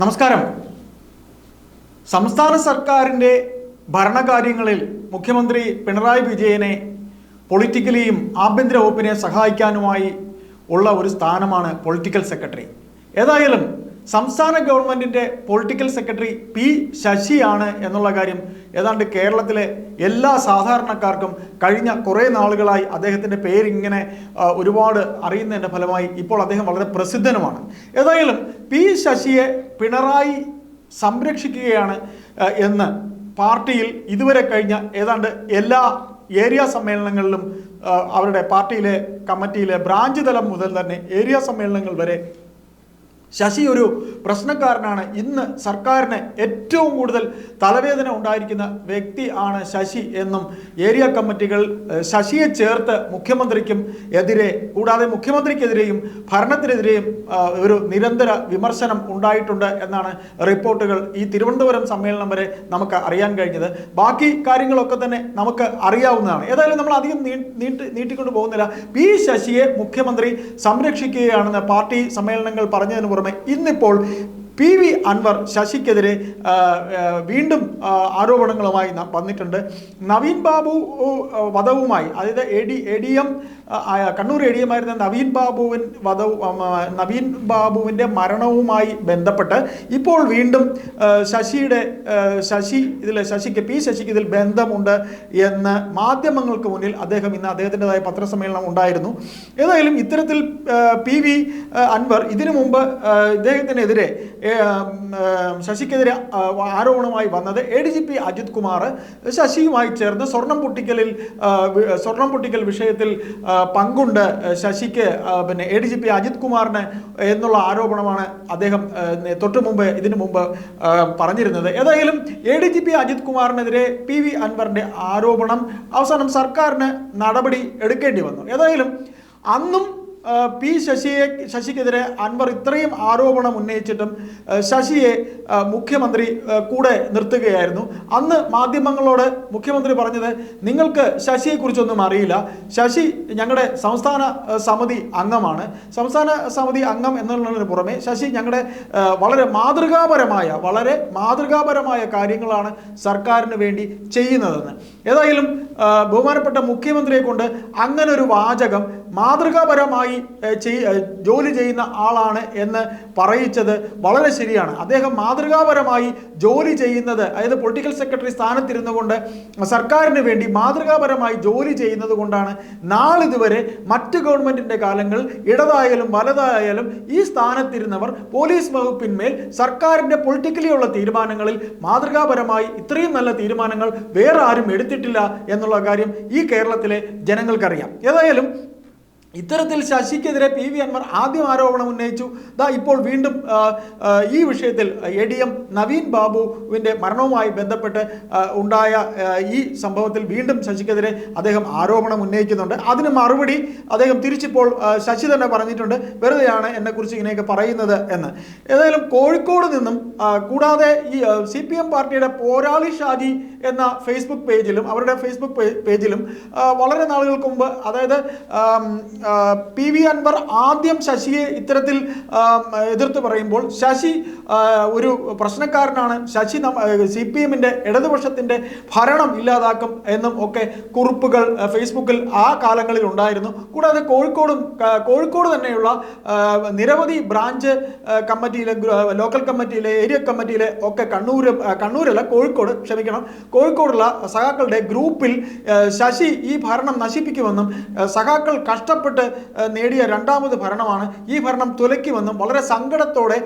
നമസ്കാരം. സംസ്ഥാന സർക്കാരിന്റെ ഭരണകാര്യങ്ങളിൽ മുഖ്യമന്ത്രി പിണറായി വിജയനെ പൊളിറ്റിക്കലിയും ആഭ്യന്തര വകുപ്പിനെ സഹായിക്കാനുമായി ഉള്ള ഒരു സ്ഥാനമാണ് പൊളിറ്റിക്കൽ സെക്രട്ടറി. ഏതായാലും സംസ്ഥാന ഗവൺമെന്റിന്റെ പൊളിറ്റിക്കൽ സെക്രട്ടറി പി ശശിയാണ് എന്നുള്ള കാര്യം ഏതാണ്ട് കേരളത്തിലെ എല്ലാ സാധാരണക്കാർക്കും കഴിഞ്ഞ കുറേ നാളുകളായി അദ്ദേഹത്തിന്റെ പേരിങ്ങനെ ഒരുപാട് അറിയുന്നതിന്റെ ഫലമായി ഇപ്പോൾ അദ്ദേഹം വളരെ പ്രസിദ്ധനുമാണ്. ഏതായാലും പി ശശിയെ പിണറായി സംരക്ഷിക്കുകയാണ് എന്ന് പാർട്ടിയിൽ ഇതുവരെ കഴിഞ്ഞ ഏതാണ്ട് എല്ലാ ഏരിയ സമ്മേളനങ്ങളിലും അവരുടെ പാർട്ടിയിലെ കമ്മിറ്റിയിലെ ബ്രാഞ്ച് തലം മുതൽ തന്നെ ഏരിയ സമ്മേളനങ്ങൾ വരെ ശശി ഒരു പ്രശ്നക്കാരനാണ്. ഇന്ന് സർക്കാരിന് ഏറ്റവും കൂടുതൽ തലവേദന ഉണ്ടായിരിക്കുന്ന വ്യക്തി ആണ് ശശി എന്നും ഏരിയ കമ്മിറ്റികൾ ശശിയെ ചേർത്ത് മുഖ്യമന്ത്രിക്കും എതിരെ കൂടാതെ മുഖ്യമന്ത്രിക്കെതിരെയും ഭരണത്തിനെതിരെയും ഒരു നിരന്തര വിമർശനം ഉണ്ടായിട്ടുണ്ട് എന്നാണ് റിപ്പോർട്ടുകൾ ഈ തിരുവനന്തപുരം സമ്മേളനം വരെ നമുക്ക് അറിയാൻ കഴിഞ്ഞത്. ബാക്കി കാര്യങ്ങളൊക്കെ തന്നെ നമുക്ക് അറിയാവുന്നതാണ്. ഏതായാലും നമ്മൾ അധികം നീട്ടി നീട്ടിക്കൊണ്ട് പോകുന്നില്ല. പി ശശിയെ മുഖ്യമന്ത്രി സംരക്ഷിക്കുകയാണെന്ന് പാർട്ടി സമ്മേളനങ്ങൾ പറഞ്ഞതിന് പുറമെ ഇന്നിപ്പോൾ പി വി അൻവർ ശശിക്കെതിരെ വീണ്ടും ആരോപണങ്ങളുമായി വന്നിട്ടുണ്ട്. നവീൻ ബാബു വധവുമായി അതായത് A D A D M Kannur A D M ആയിരുന്ന നവീൻ ബാബുവിൻ വധവ് നവീൻ ബാബുവിന്റെ മരണവുമായി ബന്ധപ്പെട്ട് ഇപ്പോൾ വീണ്ടും ശശിയുടെ ശശി ഇതിൽ ശശിക്ക് പി ശശിക്ക് ഇതിൽ ബന്ധമുണ്ട് എന്ന് മാധ്യമങ്ങൾക്ക് മുന്നിൽ അദ്ദേഹം ഇന്ന് അദ്ദേഹത്തിന്റെതായ പത്രസമ്മേളനം ഉണ്ടായിരുന്നു. ഏതായാലും ഇത്തരത്തിൽ പി വി അൻവർ ഇതിനു മുമ്പ് ഇദ്ദേഹത്തിനെതിരെ ശശിക്കെതിരെ ആരോപണമായി വന്നത് A D G P Ajith Kumar. ശശിയുമായി ചേർന്ന് സ്വർണം പൊട്ടിക്കലിൽ സ്വർണം പൊട്ടിക്കൽ വിഷയത്തിൽ പങ്കുണ്ട് ശശിക്ക് പിന്നെ A D G P Ajith കുമാറിന് എന്നുള്ള ആരോപണമാണ് അദ്ദേഹം തൊട്ടു മുമ്പ് ഇതിനു മുമ്പ് പറഞ്ഞിരുന്നത്. ഏതായാലും A D G P Ajith കുമാറിനെതിരെ P V അൻവറിന്റെ ആരോപണം അവസാനം സർക്കാരിന് നടപടി എടുക്കേണ്ടി വന്നു. ഏതായാലും അന്നും പി ശശിയെ ശശിക്കെതിരെ അൻവർ ഇത്രയും ആരോപണം ഉന്നയിച്ചിട്ടും ശശിയെ മുഖ്യമന്ത്രി കൂടെ നിർത്തുകയായിരുന്നു. അന്ന് മാധ്യമങ്ങളോട് മുഖ്യമന്ത്രി പറഞ്ഞത് നിങ്ങൾക്ക് ശശിയെക്കുറിച്ചൊന്നും അറിയില്ല. ശശി ഞങ്ങളുടെ സംസ്ഥാന സമിതി അംഗമാണ്. സംസ്ഥാന സമിതി അംഗം എന്നുള്ളതിന് പുറമെ ശശി ഞങ്ങളുടെ വളരെ മാതൃകാപരമായ വളരെ മാതൃകാപരമായ കാര്യങ്ങളാണ് സർക്കാരിന് വേണ്ടി ചെയ്യുന്നതെന്ന്. ഏതായാലും ബഹുമാനപ്പെട്ട മുഖ്യമന്ത്രിയെ കൊണ്ട് അങ്ങനെ ഒരു വാചകം മാതൃകാപരമായി ചെയ്- ജോലി ചെയ്യുന്ന ആളാണ് എന്ന് പറയിച്ചത് വളരെ ശരിയാണ്. അദ്ദേഹം മാതൃകാപരമായി ജോലി ചെയ്യുന്നത് അതായത് പൊളിറ്റിക്കൽ സെക്രട്ടറി സ്ഥാനത്തിരുന്നു കൊണ്ട് സർക്കാരിന് വേണ്ടി മാതൃകാപരമായി ജോലി ചെയ്യുന്നത് കൊണ്ടാണ് നാളിതുവരെ മറ്റ് ഗവൺമെന്റിന്റെ കാലങ്ങൾ ഇടതായാലും വലതായാലും ഈ സ്ഥാനത്തിരുന്നവർ പോലീസ് വകുപ്പിന്മേൽ സർക്കാരിന്റെ പൊളിറ്റിക്കലി ഉള്ള തീരുമാനങ്ങളിൽ മാതൃകാപരമായി ഇത്രയും നല്ല തീരുമാനങ്ങൾ വേറെ ആരും എടുത്തിട്ടില്ല എന്നുള്ള കാര്യം ഈ കേരളത്തിലെ ജനങ്ങൾക്കറിയാം. ഏതായാലും ഇത്തരത്തിൽ ശശിക്കെതിരെ പി വി അൻവർ ആദ്യം ആരോപണം ഉന്നയിച്ചു. ദാ ഇപ്പോൾ വീണ്ടും ഈ വിഷയത്തിൽ എ ഡി എം നവീൻ ബാബുവിന്റെ മരണവുമായി ബന്ധപ്പെട്ട് ഉണ്ടായ ഈ സംഭവത്തിൽ വീണ്ടും ശശിക്കെതിരെ അദ്ദേഹം ആരോപണം ഉന്നയിക്കുന്നുണ്ട്. അതിന് മറുപടി അദ്ദേഹം തിരിച്ചിപ്പോൾ ശശി തന്നെ പറഞ്ഞിട്ടുണ്ട്. വെറുതെയാണ് എന്നെക്കുറിച്ച് ഇങ്ങനെയൊക്കെ പറയുന്നത് എന്ന്. ഏതായാലും കോഴിക്കോട് നിന്നും കൂടാതെ ഈ സി പി എം പാർട്ടിയുടെ പോരാളി ഷാജി എന്ന ഫേസ്ബുക്ക് പേജിലും അവരുടെ ഫേസ്ബുക്ക് പേജിലും വളരെ നാളുകൾക്ക് മുമ്പ് അതായത് പി വി അൻവർ ആദ്യം ശശിയെ ഇത്തരത്തിൽ എതിർത്ത് പറയുമ്പോൾ ശശി ഒരു പ്രശ്നക്കാരനാണ്. ശശി സി പി എമ്മിന്റെ ഇടതുപക്ഷത്തിന്റെ ഭരണം ഇല്ലാതാക്കും എന്നും ഒക്കെ കുറിപ്പുകൾ ഫേസ്ബുക്കിൽ ആ കാലങ്ങളിൽ ഉണ്ടായിരുന്നു. കൂടാതെ കോഴിക്കോടും കോഴിക്കോട് തന്നെയുള്ള നിരവധി ബ്രാഞ്ച് കമ്മിറ്റിയിലെ ലോക്കൽ കമ്മിറ്റിയിലെ ഏരിയ കമ്മിറ്റിയിലെ ഒക്കെ കണ്ണൂർ കണ്ണൂരല്ല കോഴിക്കോട് ക്ഷമിക്കണം. കോഴിക്കോടുള്ള സഖാക്കളുടെ ഗ്രൂപ്പിൽ ശശി ഈ ഭരണം നശിപ്പിക്കുമെന്നും സഖാക്കൾ കഷ്ടപ്പെട്ട് ആ, നേടിയ രണ്ടാമത് ഭരണമാണ്. ഈ ഭരണം തുലയ്ക്കുമെന്നും വളരെ സങ്കടത്തോടെ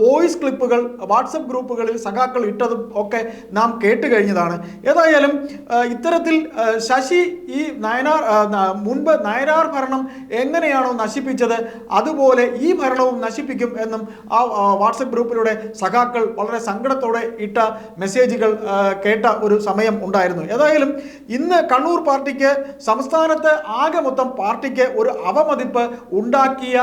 വോയിസ് ക്ലിപ്പുകൾ വാട്സപ്പ് ഗ്രൂപ്പുകളിൽ സഖാക്കൾ ഇട്ടതും ഒക്കെ നാം കേട്ട് കഴിഞ്ഞതാണ്. ഏതായാലും ഇത്തരത്തിൽ ശശി ഈ നയനാർ മുൻപ് നയനാർ ഭരണം എങ്ങനെയാണോ നശിപ്പിച്ചത് അതുപോലെ ഈ ഭരണവും നശിപ്പിക്കും എന്നും ആ, വാട്സപ്പ് ഗ്രൂപ്പിലൂടെ സഖാക്കൾ വളരെ സങ്കടത്തോടെ ഇട്ട മെസ്സേജുകൾ കേട്ട ഒരു സമയം ഉണ്ടായിരുന്നു. ഏതായാലും ഇന്ന് കണ്ണൂർ പാർട്ടിക്ക് സംസ്ഥാനത്ത് ആകെ മൊത്തം പാർട്ടിക്ക് ഒരു അവമതിപ്പ് ഉണ്ടാക്കിയ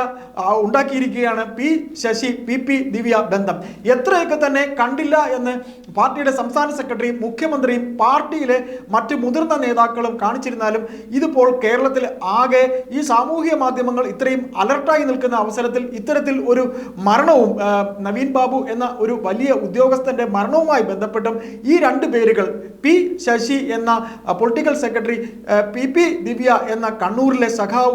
ഉണ്ടാക്കിയിരിക്കുകയാണ് P Sasi P P Divya ബന്ധം. എത്രയൊക്കെ തന്നെ കണ്ടില്ല എന്ന് പാർട്ടിയുടെ സംസ്ഥാന സെക്രട്ടറി മുഖ്യമന്ത്രിയും പാർട്ടിയിലെ മറ്റ് മുതിർന്ന നേതാക്കളും കാണിച്ചിരുന്നാലും ഇതിപ്പോൾ കേരളത്തിൽ ആകെ ഈ സാമൂഹിക മാധ്യമങ്ങൾ ഇത്രയും അലർട്ടായി നിൽക്കുന്ന അവസരത്തിൽ ഇത്തരത്തിൽ ഒരു മരണവും നവീൻ ബാബു എന്ന ഒരു വലിയ ഉദ്യോഗസ്ഥന്റെ മരണവുമായി ബന്ധപ്പെട്ടും ഈ രണ്ട് പേരുകൾ പി ശശി എന്ന political secretary P P Divya എന്ന കണ്ണൂരിലെ സഖാവുമായി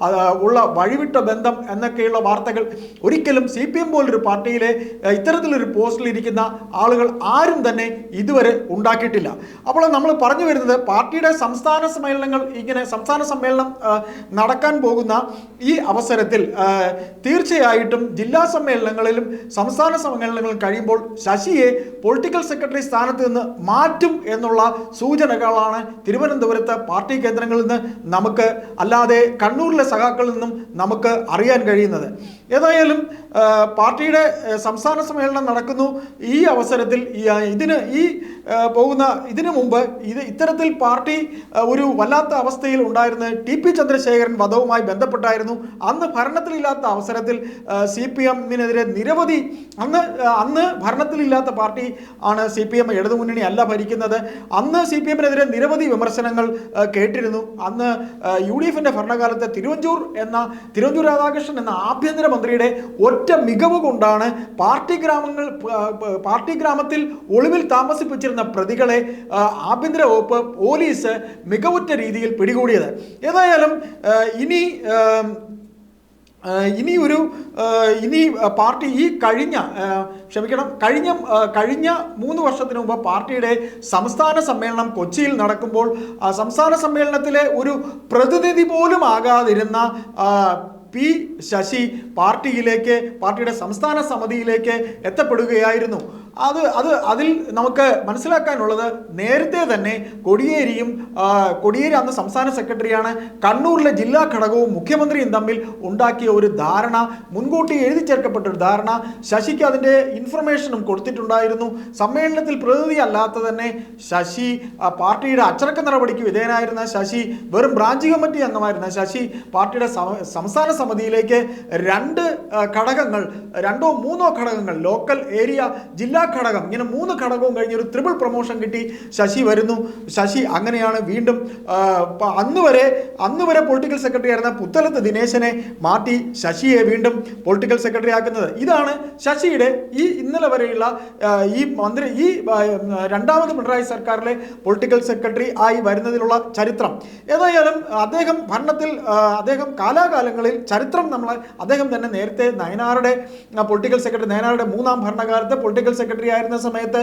ആ, ഉള്ള വഴിവിട്ട ബന്ധം എന്നൊക്കെയുള്ള വാർത്തകൾ ഒരിക്കലും സി പി എം പോലൊരു പാർട്ടിയിലെ ഇത്തരത്തിലൊരു പോസ്റ്റിലിരിക്കുന്ന ആളുകൾ ആരും തന്നെ ഇതുവരെ ഉണ്ടാക്കിയിട്ടില്ല. അപ്പോൾ നമ്മൾ പറഞ്ഞു വരുന്നത് പാർട്ടിയുടെ സംസ്ഥാന സമ്മേളനങ്ങൾ ഇങ്ങനെ സംസ്ഥാന സമ്മേളനം നടക്കാൻ പോകുന്ന ഈ അവസരത്തിൽ തീർച്ചയായിട്ടും ജില്ലാ സമ്മേളനങ്ങളിലും സംസ്ഥാന സമ്മേളനങ്ങളിലും കഴിയുമ്പോൾ ശശിയെ പൊളിറ്റിക്കൽ സെക്രട്ടറി സ്ഥാനത്ത് നിന്ന് മാറ്റും എന്നുള്ള സൂചനകളാണ് തിരുവനന്തപുരത്ത് പാർട്ടി കേന്ദ്രങ്ങളിൽ നിന്ന് നമുക്ക് അല്ലാതെ കണ്ണൂരിലെ സഖാക്കളിൽ നിന്നും നമുക്ക് അറിയാൻ കഴിയുന്നത്. ഏതായാലും പാർട്ടിയുടെ സംസ്ഥാന സമ്മേളനം നടക്കുന്നു. ഈ അവസരത്തിൽ ഇതിന് ഈ പോകുന്ന ഇതിനു മുമ്പ് ഇത് ഇത്തരത്തിൽ പാർട്ടി ഒരു വല്ലാത്ത അവസ്ഥയിൽ ഉണ്ടായിരുന്ന ടി പി ചന്ദ്രശേഖരൻ വധവുമായി ബന്ധപ്പെട്ടായിരുന്നു. അന്ന് ഭരണത്തിലില്ലാത്ത അവസരത്തിൽ സി പി എമ്മിനെതിരെ നിരവധി അന്ന് അന്ന് ഭരണത്തിലില്ലാത്ത പാർട്ടി ആണ് സി പി എം ഇടതുമുന്നണി അല്ല ഭരിക്കുന്നത്. അന്ന് സി പി എമ്മിനെതിരെ നിരവധി വിമർശനങ്ങൾ കേട്ടിരുന്നു. അന്ന് യു ഡി എഫിന്റെ ഭരണകാലത്ത് തിരുവഞ്ചൂർ എന്ന തിരുവഞ്ചൂർ രാധാകൃഷ്ണൻ എന്ന ആഭ്യന്തരമന്ത്രിയുടെ ഒറ്റ മികവ് കൊണ്ടാണ് പാർട്ടി ഗ്രാമങ്ങൾ പാർട്ടി ഗ്രാമത്തിൽ ഒളിവിൽ താമസിപ്പിച്ചിരുന്ന പ്രതികളെ ആ, ആഭ്യന്തര വകുപ്പ് പോലീസ് മികവുറ്റ രീതിയിൽ പിടികൂടിയത്. ഏതായാലും ഇനി ഇനി ഒരു ഇനി പാർട്ടി ഈ കഴിഞ്ഞ ക്ഷമിക്കണം കഴിഞ്ഞ കഴിഞ്ഞ മൂന്ന് വർഷത്തിന് മുമ്പ് പാർട്ടിയുടെ സംസ്ഥാന സമ്മേളനം കൊച്ചിയിൽ നടക്കുമ്പോൾ സംസ്ഥാന സമ്മേളനത്തിലെ ഒരു പ്രതിനിധി പോലും ആകാതിരുന്ന പി ശശി പാർട്ടിയിലേക്ക് പാർട്ടിയുടെ സംസ്ഥാന സമിതിയിലേക്ക് എത്തപ്പെടുകയായിരുന്നു. അത് അത് അതിൽ നമുക്ക് മനസ്സിലാക്കാനുള്ളത് നേരത്തെ തന്നെ കൊടിയേരിയും കൊടിയേരി അന്ന് സംസ്ഥാന സെക്രട്ടറിയാണ് കണ്ണൂരിലെ ജില്ലാ ഘടകവും മുഖ്യമന്ത്രിയും തമ്മിൽ ഉണ്ടാക്കിയ ഒരു ധാരണ മുൻകൂട്ടി എഴുതി ചേർക്കപ്പെട്ട ഒരു ധാരണ. ശശിക്ക് അതിന്റെ ഇൻഫർമേഷനും കൊടുത്തിട്ടുണ്ടായിരുന്നു. സമ്മേളനത്തിൽ പ്രതിനിധി അല്ലാത്ത തന്നെ ശശി പാർട്ടിയുടെ അച്ചടക്ക നടപടിക്ക് വിധേയനായിരുന്ന ശശി വെറും ബ്രാഞ്ച് കമ്മിറ്റി അംഗമായിരുന്ന ശശി പാർട്ടിയുടെ സംസ്ഥാന സമിതിയിലേക്ക് രണ്ട് ഘടകങ്ങൾ രണ്ടോ മൂന്നോ ഘടകങ്ങൾ ലോക്കൽ ഏരിയ ജില്ലാ ഘടകം. ഇങ്ങനെ മൂന്ന് ഘടകവും കഴിഞ്ഞ് ഒരു ത്രിപിൾ പ്രൊമോഷൻ കിട്ടി. ശശി വരുന്നു. ശശി അങ്ങനെയാണ് വീണ്ടും അന്ന് വരെ അന്ന് വരെ പൊളിറ്റിക്കൽ സെക്രട്ടറി ആയിരുന്ന പുത്തലത്ത് ദിനേശനെ മാറ്റി ശശിയെ വീണ്ടും പൊളിറ്റിക്കൽ സെക്രട്ടറി ആക്കുന്നത്. ഇതാണ് ശശിയുടെ ഈ ഇന്നലെ വരെയുള്ള ഈ മന്ത്രി ഈ രണ്ടാമത് പിണറായി സർക്കാരിലെ പൊളിറ്റിക്കൽ സെക്രട്ടറി ആയി വരുന്നതിലുള്ള ചരിത്രം. ഏതായാലും അദ്ദേഹം ഭരണത്തിൽ അദ്ദേഹം കാലാകാലങ്ങളിൽ ചരിത്രം നമ്മൾ അദ്ദേഹം തന്നെ നേരത്തെ നയനാറുടെ പൊളിറ്റിക്കൽ സെക്രട്ടറി നയനാറുടെ മൂന്നാം ഭരണകാലത്ത് പൊളിറ്റിക്കൽ സെക്രട്ടറി ആയിരുന്ന സമയത്ത്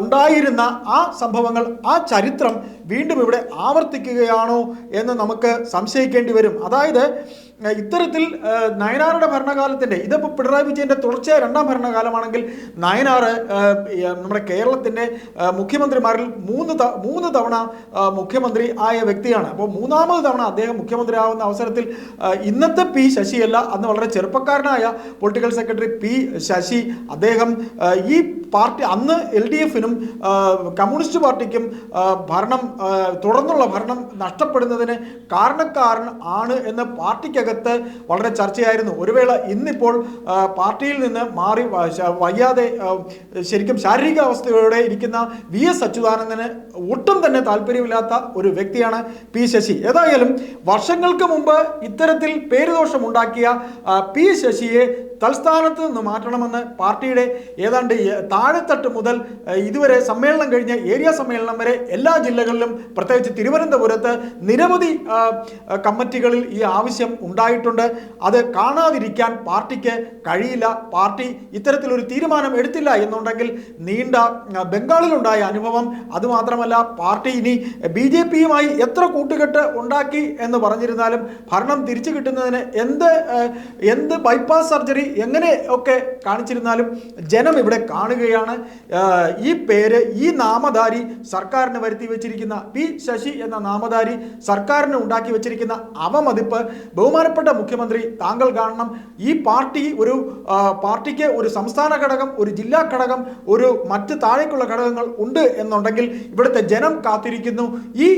ഉണ്ടായിരുന്ന ആ സംഭവങ്ങൾ ആ ചരിത്രം വീണ്ടും ഇവിടെ ആവർത്തിക്കുകയാണോ എന്ന് നമുക്ക് സംശയിക്കേണ്ടി വരും. അതായത് ഇത്തരത്തിൽ നയനാറുടെ ഭരണകാലത്തിന്റെ ഇതിപ്പോൾ പിണറായി വിജയന്റെ തുടർച്ചയായ രണ്ടാം ഭരണകാലമാണെങ്കിൽ നയനാറ് നമ്മുടെ കേരളത്തിന്റെ മുഖ്യമന്ത്രിമാരിൽ മൂന്ന് മൂന്ന് തവണ മുഖ്യമന്ത്രി ആയ വ്യക്തിയാണ്. അപ്പോൾ മൂന്നാമത് തവണ അദ്ദേഹം മുഖ്യമന്ത്രി ആവുന്ന അവസരത്തിൽ ഇന്നത്തെ പി ശശിയല്ല അന്ന് വളരെ ചെറുപ്പക്കാരനായ പൊളിറ്റിക്കൽ സെക്രട്ടറി പി ശശി അദ്ദേഹം ഈ പാർട്ടി അന്ന് എൽ ഡി എഫിനും കമ്മ്യൂണിസ്റ്റ് പാർട്ടിക്കും ഭരണം തുടർന്നുള്ള ഭരണം നഷ്ടപ്പെടുന്നതിന് കാരണക്കാരൻ ആണ് എന്ന് പാർട്ടിക്കകത്ത് വളരെ ചർച്ചയായിരുന്നു. ഒരു വേള ഇന്നിപ്പോൾ പാർട്ടിയിൽ നിന്ന് മാറി വയ്യാതെ ശരിക്കും ശാരീരിക അവസ്ഥയോടെ ഇരിക്കുന്ന വി എസ് അച്യുതാനന്ദന് ഒട്ടും തന്നെ താല്പര്യമില്ലാത്ത ഒരു വ്യക്തിയാണ് പി ശശി. ഏതായാലും വർഷങ്ങൾക്ക് മുമ്പ് ഇത്തരത്തിൽ പേരുദോഷമുണ്ടാക്കിയ പി ശശിയെ തൽസ്ഥാനത്ത് നിന്ന് മാറ്റണമെന്ന് പാർട്ടിയുടെ ഏതാണ്ട് താഴെത്തട്ട് മുതൽ ഇതുവരെ സമ്മേളനം കഴിഞ്ഞ ഏരിയ സമ്മേളനം വരെ എല്ലാ ജില്ലകളിലും പ്രത്യേകിച്ച് തിരുവനന്തപുരത്ത് നിരവധി കമ്മിറ്റികളിൽ ഈ ആവശ്യം ഉണ്ടായിട്ടുണ്ട്. അത് കാണാതിരിക്കാൻ പാർട്ടിക്ക് കഴിയില്ല. പാർട്ടി ഇത്തരത്തിലൊരു തീരുമാനം എടുത്തില്ല എന്നുണ്ടെങ്കിൽ നീണ്ട ബംഗാളിലുണ്ടായ അനുഭവം. അതുമാത്രമല്ല പാർട്ടി ഇനി ബി ജെ പിയുമായി എത്ര കൂട്ടുകെട്ട് ഉണ്ടാക്കി എന്ന് പറഞ്ഞിരുന്നാലും ഭരണം തിരിച്ചു കിട്ടുന്നതിന് എന്ത് എന്ത് ബൈപ്പാസ് സർജറി എങ്ങനെ ഒക്കെ കാണിച്ചിരുന്നാലും ജനം ഇവിടെ കാണുകയാണ്. ഈ പേര് ഈ നാമധാരി സർക്കാരിന് വരുത്തി വെച്ചിരിക്കുന്ന പി ശശി എന്ന നാമധാരി സർക്കാരിന് ഉണ്ടാക്കി വെച്ചിരിക്കുന്ന അവമതിപ്പ് ബഹുമാനപ്പെട്ട മുഖ്യമന്ത്രി താങ്കൾ കാണണം. ഈ പാർട്ടി ഒരു പാർട്ടിക്ക് ഒരു സംസ്ഥാന ഘടകം ഒരു ജില്ലാ ഘടകം ഒരു മറ്റ് താഴേക്കുള്ള ഘടകങ്ങൾ ഉണ്ട് എന്നുണ്ടെങ്കിൽ ഇവിടുത്തെ ജനം കാത്തിരിക്കുന്നു. ഈ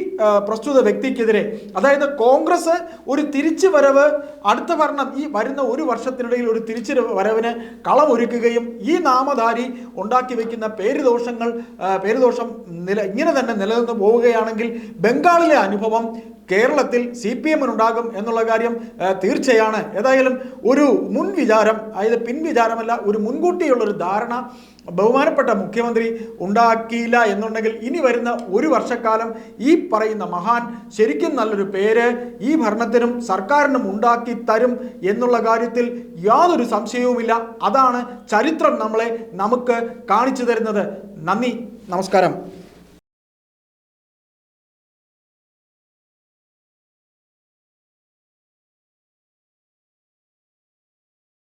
പ്രസ്തുത വ്യക്തിക്കെതിരെ അതായത് കോൺഗ്രസ് ഒരു തിരിച്ചു വരവ് അടുത്ത ഭരണം ഈ വരുന്ന ഒരു വർഷത്തിനിടയിൽ ഒരു തിരിച്ചു വരവിന് കളമൊരുക്കുകയും ഈ നാമധാരി ഉണ്ടാക്കി വയ്ക്കുന്ന പേരുദോഷങ്ങൾ പേരുദോഷം നില ഇങ്ങനെ തന്നെ നിലനിന്ന് പോവുകയാണെങ്കിൽ ബംഗാളിലെ അനുഭവം കേരളത്തിൽ സി പി എമ്മിനുണ്ടാകും എന്നുള്ള കാര്യം തീർച്ചയാണ്. ഏതായാലും ഒരു മുൻ വിചാരം അതായത് പിൻവിചാരമല്ല ഒരു മുൻകൂട്ടിയുള്ളൊരു ധാരണ ബഹുമാനപ്പെട്ട മുഖ്യമന്ത്രി ഉണ്ടാക്കിയില്ല എന്നുണ്ടെങ്കിൽ ഇനി വരുന്ന ഒരു വർഷക്കാലം ഈ പറയുന്ന മഹാൻ ശരിക്കും നല്ലൊരു പേര് ഈ ഭരണത്തിനും സർക്കാരിനും ഉണ്ടാക്കി തരും എന്നുള്ള കാര്യത്തിൽ യാതൊരു സംശയവുമില്ല. അതാണ് ചരിത്രം നമ്മളെ നമുക്ക് കാണിച്ചു തരുന്നത്. നന്ദി. നമസ്കാരം.